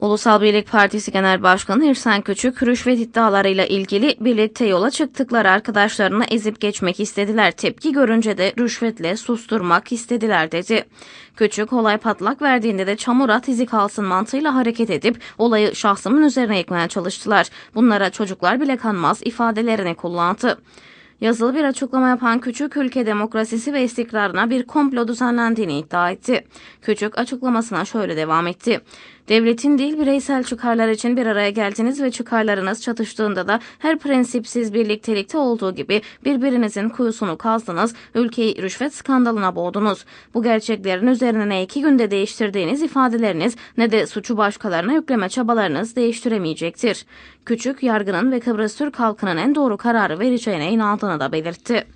Ulusal Birlik Partisi Genel Başkanı İrsen Küçük, rüşvet iddialarıyla ilgili birlikte yola çıktıkları arkadaşlarını ezip geçmek istediler. Tepki görünce de rüşvetle susturmak istediler dedi. Küçük, olay patlak verdiğinde de çamur at izi kalsın mantığıyla hareket edip olayı şahsımın üzerine yıkmaya çalıştılar. Bunlara çocuklar bile kanmaz ifadelerini kullandı. Yazılı bir açıklama yapan Küçük, ülke demokrasisi ve istikrarına bir komplo düzenlendiğini iddia etti. Küçük açıklamasına şöyle devam etti. Devletin değil bireysel çıkarlar için bir araya geldiniz ve çıkarlarınız çatıştığında da her prensipsiz birliktelikte olduğu gibi birbirinizin kuyusunu kazdınız, ülkeyi rüşvet skandalına boğdunuz. Bu gerçeklerin üzerine ne iki günde değiştirdiğiniz ifadeleriniz ne de suçu başkalarına yükleme çabalarınız değiştiremeyecektir. Küçük, yargının ve Kıbrıs Türk halkının en doğru kararı vereceğine inandığını da belirtti.